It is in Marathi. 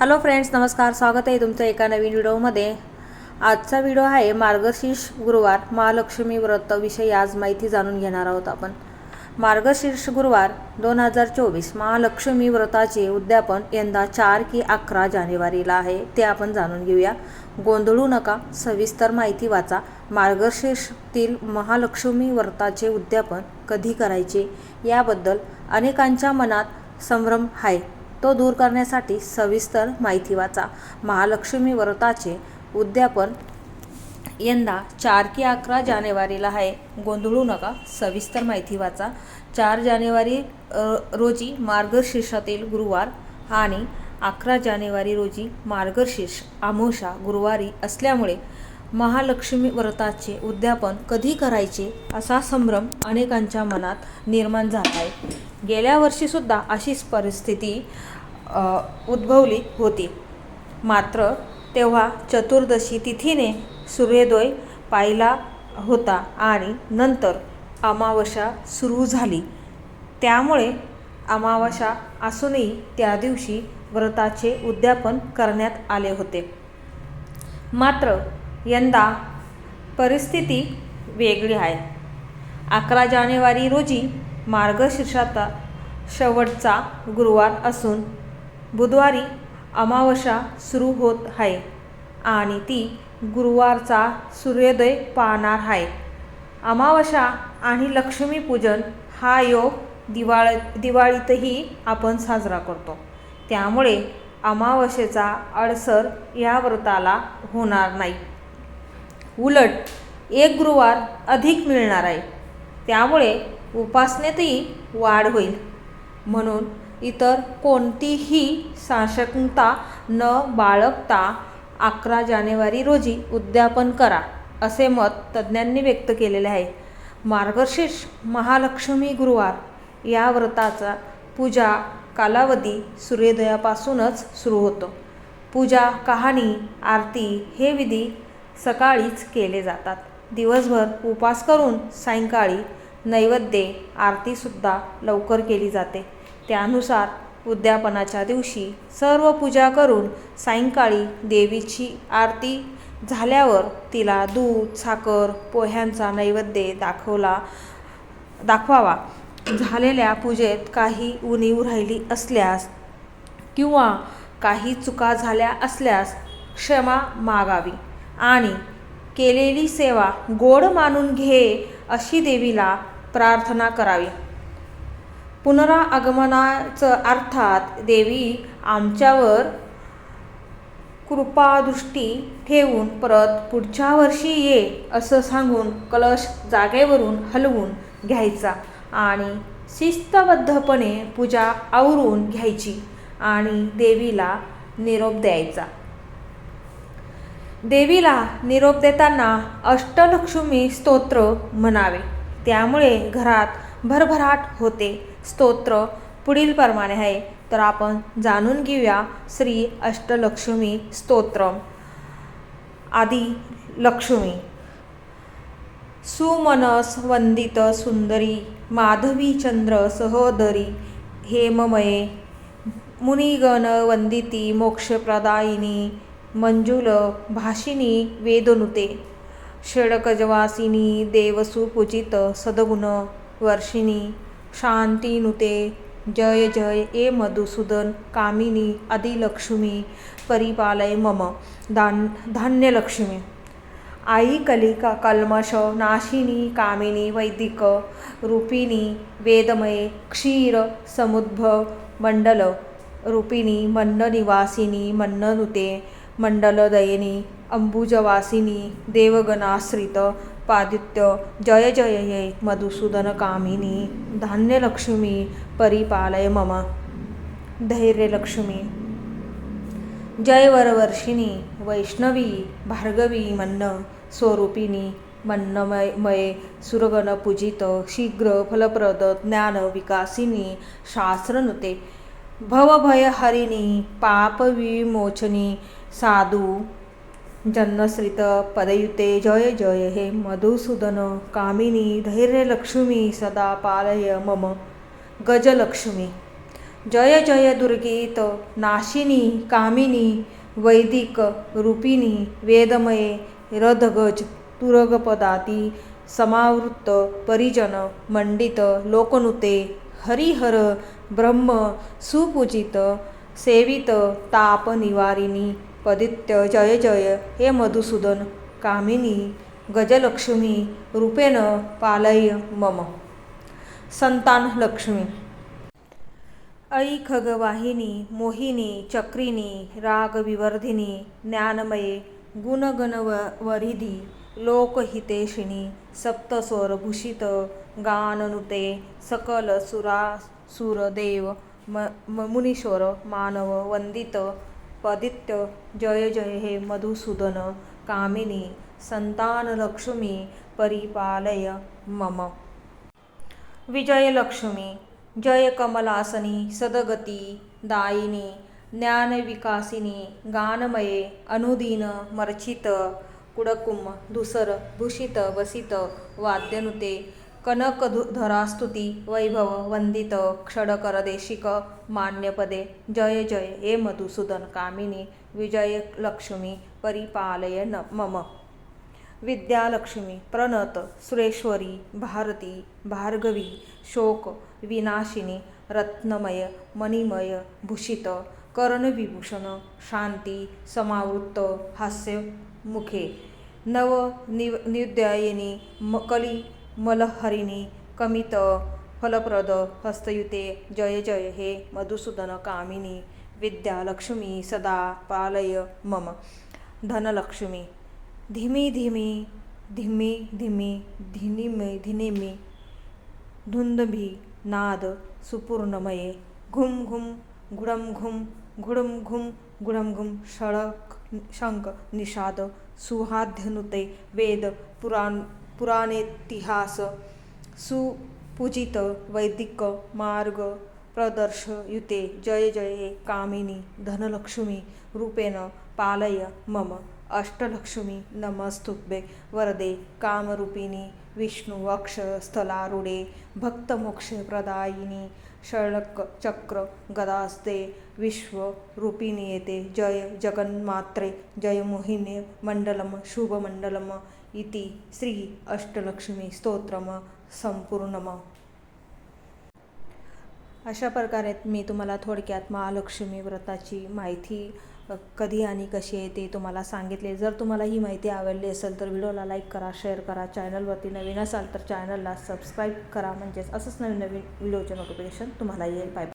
हॅलो फ्रेंड्स नमस्कार स्वागत आहे तुमचं एका नवीन व्हिडिओमध्ये. आजचा व्हिडिओ आहे मार्गशीर्ष गुरुवार महालक्ष्मी व्रताविषयी आज माहिती जाणून घेणार आहोत आपण. मार्गशीर्ष गुरुवार दोन हजार चोवीस महालक्ष्मी व्रताचे उद्यापन यंदा चार की अकरा जानेवारीला आहे. ते आपण जाणून घेऊया. गोंधळू नका सविस्तर माहिती वाचा. मार्गशीर्षतील महालक्ष्मी व्रताचे उद्यापन कधी करायचे? याबद्दल अनेकांच्या मनात संभ्रम आहे. तो दूर करण्यासाठी सविस्तर माहिती वाचा. महालक्ष्मी व्रताचे उद्यापन यंदा चार की अकरा जानेवारीला आहे. गोंधळू नका सविस्तर माहिती वाचा. चार जानेवारी रोजी मार्गशीर्षातील गुरुवार आणि अकरा जानेवारी रोजी मार्गशीर्ष आमोशा गुरुवारी असल्यामुळे महालक्ष्मी व्रताचे उद्यापन कधी करायचे असा संभ्रम अनेकांच्या मनात निर्माण झाला आहे. गेल्या वर्षीसुद्धा अशीच परिस्थिती उद्भवली होती. मात्र तेव्हा चतुर्दशी तिथीने सूर्योदय पाहिला होता आणि नंतर अमावस्या सुरू झाली. त्यामुळे अमावस्या असूनही त्या दिवशी व्रताचे उद्यापन करण्यात आले होते. मात्र यंदा परिस्थिती वेगळी आहे. अकरा जानेवारी रोजी मार्गशीर्षाचा शेवटचा गुरुवार असून बुधवारी अमावस्या सुरू होत आहे आणि ती गुरुवारचा सूर्योदय पाहणार आहे. अमावस्या आणि लक्ष्मीपूजन हा योग दिवाळ दिवाळीतही आपण साजरा करतो. त्यामुळे अमावस्येचा अडसर या व्रताला होणार नाही. उलट एक गुरुवार अधिक मिळणार आहे. त्यामुळे उपासनेतही वाढ होईल. म्हणून इतर कोणतीही साशंकता न बाळगता अकरा जानेवारी रोजी उद्यापन करा असे मत तज्ज्ञांनी व्यक्त केलेले आहे. मार्गशीर्ष महालक्ष्मी गुरुवार या व्रताचा पूजा कालावधी सूर्योदयापासूनच सुरू होतो. पूजा कहाणी आरती हे विधी सकाळीच केले जातात. दिवसभर उपास करून सायंकाळी नैवेद्य आरतीसुद्धा लवकर केली जाते. त्यानुसार उद्यापनाच्या दिवशी सर्व पूजा करून सायंकाळी देवीची आरती झाल्यावर तिला दूध साखर पोह्यांचा नैवेद्य दाखवला दाखवावा. झालेल्या पूजेत काही उणीव राहिली असल्यास किंवा काही चुका झाल्या असल्यास क्षमा मागावी. आणि केलेली सेवा गोड मानून घे अशी देवीला प्रार्थना करावी. पुनरागमनाचं अर्थात देवी आमच्यावर कृपादृष्टी ठेवून परत पुढच्या वर्षी ये असं सांगून कलश जागेवरून हलवून घ्यायचा आणि शिस्तबद्धपणे पूजा आवरून घ्यायची आणि देवीला निरोप द्यायचा. देवीला निरोप देताना अष्टलक्ष्मी स्तोत्र म्हणावे. त्यामुळे घरात भरभराट होते. स्तोत्र पुढील प्रमाणे आहे. तर आपण जाणून घेऊया श्री अष्टलक्ष्मी स्तोत्र. आदी लक्ष्मी. सुमनस वंदित सुंदरी माधवी चंद्र सहोदरी हेममये मुनिगण वंदिती मोक्षप्रदायिनी मंजुल भाषिणी वेदनुते. षडकजवासिनी देवसुपूजित सद्गुण वर्षिणी शांतीनुते. जय जय ए मधुसूदन कामिनी आदिलक्ष्मी परिपालय मम दान धान्यलक्ष्मी. आई कलिका कल्मष नाशिनी कामिनी वैदिक रूपिणी वेदमये क्षीर समुद्भव मंडल रूपिणी मन्ननिवासिनी मन्ननुते. मंडलदयिनी अंबुजवासिनी देवगणाश्रित पादित्य जय जय ये मधुसूदन कामिनी धान्यलक्ष्मी परिपालय मम धैर्यलक्ष्मी। जय वरवर्षिणी वैष्णवी भार्गवी मन्न स्वरूपिणी मन्नमय मये सुरगण पूजित शीघ्र फलप्रद ज्ञान विकासिनी शास्त्रनुते भवभयहरिणी पापविमोचनी साधू जन्मश्रित पदयुते जय जय हे मधुसूदन कामिनी धैर्यलक्ष्मी सदा पालय मम गजलक्ष्मी। जय जय दुर्गीत नाशिनी कामिनी वैदिक रूपिणी वेदमये रधगज तुरगपदाती समावृत्त परिजन मंडित लोकनुते हरिहर ब्रह्म सुपूजित सेवित ताप निवारिणी पदित्य जय जय हे मधुसूदन कामिनी गजलक्ष्मी रूपेण पालय मम. संतान लक्ष्मी. ऐ खगवाहिनी मोहिनी चक्रिणी रागविवर्धिनी ज्ञानमये गुणगणवरिधी लोकहितेशिनी सप्तस्वरभूषित गाननुते सकलसुरासुरदेव म म- मुनीश्वर मानव वंदित पदित्य जय जय हे मधुसूदन कामिनी संतानलक्ष्मी परिपालय मम. विजयलक्ष्मी जय कमलासनी सदगती दायिनी ज्ञानविकासिनी गानमये अनुदीन मर्चित कुडकुम धुसर भूषित वसित वाद्यनुते कनकधरास्तुती वैभव वंदित क्षडकरदेशिक मान्यपदे जय जय हे मधुसूदन कामिनी विजयलक्ष्मी परिपालय न मम. विद्यालक्ष्मी प्रणत सुरेश्वरी भारती भार्गवी शोक विनाशिनी रत्नमय मणिमय भूषित कर्णविभूषण शांती समावृत्त हास्यमुखे नव निव निद्यायिनी कली मलहरिणी कमित फलप्रद हस्तयुते जय जय हे मधुसूदन कामिनी विद्यालक्ष्मी सदा पालय मम धनलक्ष्मी. धीमी धीमी धीमी धीमी धिनिमी धिनिमी धुंदभी नाद सुपूर्णमये. घुम घुम घुडम घुम घुडम घुम घुडम घुम षळक शंख निषाद सुहाध्यनुते वेद पुराण पुराणेतिहास सुपूजित वैदिक मार्ग प्रदर्शयुते जय जय कामिनी धनलक्ष्मी रूपेण पालय मम अष्टलक्ष्मी नमस्तुभ्ये वरदे कामरूपिणी विष्णु स्थलारूढे भक्तमोक्षप्रदायिनी षळक चक्र गदास्ते विश्वरूपिणी येते जय जगन्मात्रे जय मोहिने मंडलम शुभमंडलम इति श्री अष्टलक्ष्मी स्तोत्रम संपूर्णम. अशा प्रकारे मी तुम्हाला थोडक्यात महालक्ष्मी व्रताची माहिती कधी आणि कशी आहे ते तुम्हाला सांगितले. जर तुम्हाला ही माहिती आवडली असेल तर व्हिडिओला लाईक करा शेअर करा. चॅनलवरती नवीन असाल तर चॅनलला सबस्क्राईब करा. म्हणजेच असंच नवीन नवीन व्हिडिओचे नोटिफिकेशन तुम्हाला येईल. पाहिजे बाय.